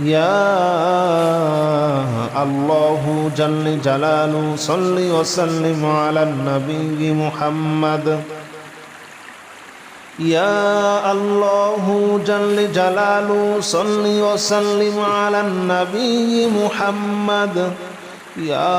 يا الله جل جلاله صل وسلم على النبي محمد يا الله جل جلاله صل وسلم على النبي محمد يا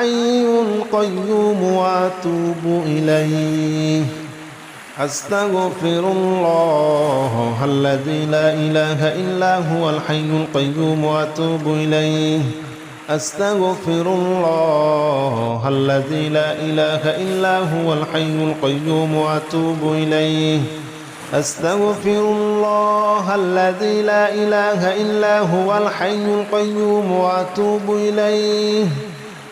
القيوم وأتوب إليه. أستغفر الله الذي لا إله إلا هو الحي القيوم وأتوب إليه. أستغفر الله الذي لا إله إلا هو الحي القيوم وأتوب إليه. أستغفر الله الذي لا إله إلا هو الحي القيوم وأتوب إليه.